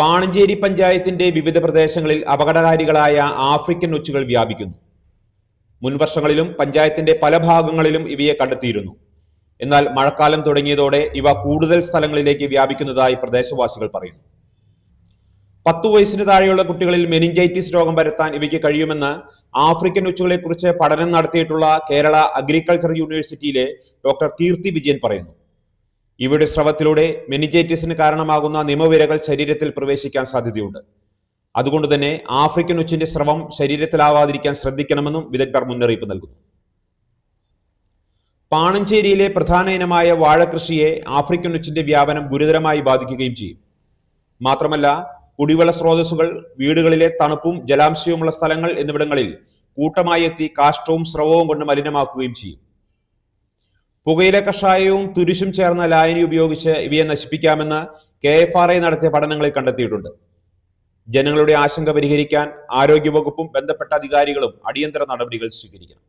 പാണഞ്ചേരി പഞ്ചായത്തിന്റെ വിവിധ പ്രദേശങ്ങളിൽ അപകടകാരികളായ ആഫ്രിക്കൻ ഒച്ചുകൾ വ്യാപിക്കുന്നു. മുൻവർഷങ്ങളിലും പഞ്ചായത്തിന്റെ പല ഭാഗങ്ങളിലും ഇവയെ കണ്ടെത്തിയിരുന്നു. എന്നാൽ മഴക്കാലം തുടങ്ങിയതോടെ ഇവ കൂടുതൽ സ്ഥലങ്ങളിലേക്ക് വ്യാപിക്കുന്നതായി പ്രദേശവാസികൾ പറയുന്നു. പത്തു വയസ്സിന് താഴെയുള്ള കുട്ടികളിൽ മെനിഞ്ചൈറ്റിസ് രോഗം പരത്താൻ ഇവയ്ക്ക് കഴിയുമെന്ന് ആഫ്രിക്കൻ ഒച്ചുകളെ കുറിച്ച് പഠനം നടത്തിയിട്ടുള്ള കേരള അഗ്രികൾച്ചർ യൂണിവേഴ്സിറ്റിയിലെ ഡോക്ടർ കീർത്തി വിജയൻ പറയുന്നു. ഇവയുടെ സ്രവത്തിലൂടെ മെനിജൈറ്റിസിന് കാരണമാകുന്ന നിമവിരകൾ ശരീരത്തിൽ പ്രവേശിക്കാൻ സാധ്യതയുണ്ട്. അതുകൊണ്ട് തന്നെ ആഫ്രിക്കൻ ഉച്ചിന്റെ സ്രവം ശരീരത്തിലാവാതിരിക്കാൻ ശ്രദ്ധിക്കണമെന്നും വിദഗ്ധർ മുന്നറിയിപ്പ് നൽകുന്നു. പാണഞ്ചേരിയിലെ പ്രധാന ഇനമായ വാഴകൃഷിയെ ആഫ്രിക്കൻ ഉച്ചിന്റെ വ്യാപനം ഗുരുതരമായി ബാധിക്കുകയും ചെയ്യും. മാത്രമല്ല കുടിവെള്ള സ്രോതസ്സുകൾ വീടുകളിലെ തണുപ്പും ജലാംശവുമുള്ള സ്ഥലങ്ങൾ എന്നിവിടങ്ങളിൽ കൂട്ടമായി എത്തി കാഷ്ടവും സ്രവവും കൊണ്ട് മലിനമാക്കുകയും ചെയ്യും. പുകയില കഷായവും തുരിശും ചേർന്ന ലായനി ഉപയോഗിച്ച് ഇവയെ നശിപ്പിക്കാമെന്ന് കെ എഫ് ആർ ഐ നടത്തിയ പഠനങ്ങളിൽ കണ്ടെത്തിയിട്ടുണ്ട്. ജനങ്ങളുടെ ആശങ്ക പരിഹരിക്കാൻ ആരോഗ്യവകുപ്പും ബന്ധപ്പെട്ട അധികാരികളും അടിയന്തര നടപടികൾ സ്വീകരിക്കണം.